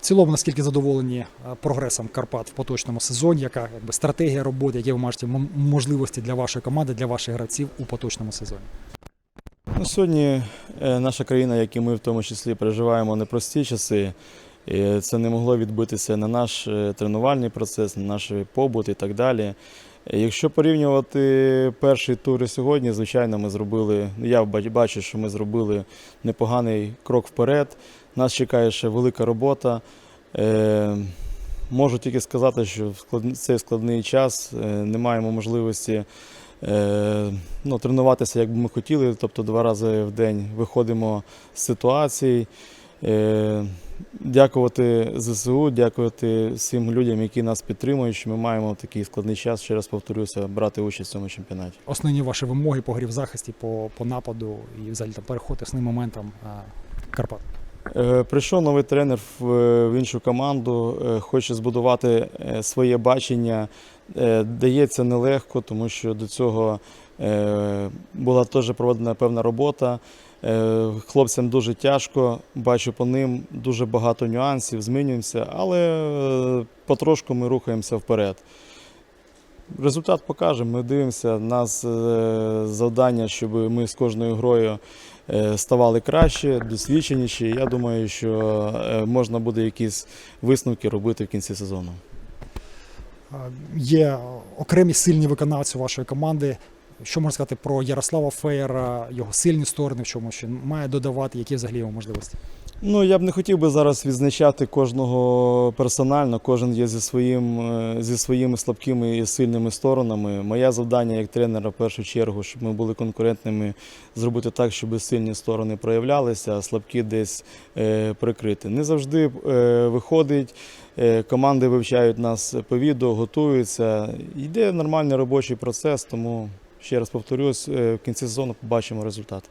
В цілому, наскільки задоволені е, прогресом Карпат в поточному сезоні, яка якби стратегія роботи, які ви маєте можливості для вашої команди, для ваших гравців у поточному сезоні? Ну, сьогодні е, наша країна, як і ми в тому числі, переживаємо непрості часи. І це не могло відбитися на наш е, тренувальний процес, на наш побут і так далі. Якщо порівнювати перший тур і сьогодні, звичайно, ми зробили. ну, Я бачу, що ми зробили непоганий крок вперед. Нас чекає ще велика робота. Е, Можу тільки сказати, що в цей складний час е, не маємо можливості е, ну, тренуватися, як би ми хотіли, тобто два рази в день виходимо з ситуацій. Е, Дякувати ЗСУ, дякувати всім людям, які нас підтримують, що ми маємо такий складний час, ще раз повторюся, брати участь в цьому чемпіонаті. Основні ваші вимоги по грі в захисті, по, по нападу і взагалі там переход основним моментом е, Карпат. Е, Прийшов новий тренер в, в іншу команду, е, хоче збудувати е, своє бачення. Е, Дається нелегко, тому що до цього е, була теж проведена певна робота. Е, Хлопцям дуже тяжко, бачу по ним дуже багато нюансів, змінюємося, але е, потрошку ми рухаємося вперед. Результат покаже. Ми дивимося. У нас е, завдання, щоб ми з кожною грою е, ставали краще, досвідченіші. Я думаю, що е, можна буде якісь висновки робити в кінці сезону. Є окремі сильні виконавці вашої команди. Що можна сказати про Ярослава Феєра, його сильні сторони, в чому ще має додавати, які взагалі його можливості? Ну, я б не хотів би зараз відзначати кожного персонально. Кожен є зі, своїм, е, зі своїми слабкими і сильними сторонами. Моє завдання як тренера в першу чергу, щоб ми були конкурентними, зробити так, щоб сильні сторони проявлялися, а слабкі десь е, прикрити. Не завжди е, виходить. Е, команди вивчають нас по відео, готуються. Йде нормальний робочий процес, тому ще раз повторюсь, е, в кінці сезону побачимо результат.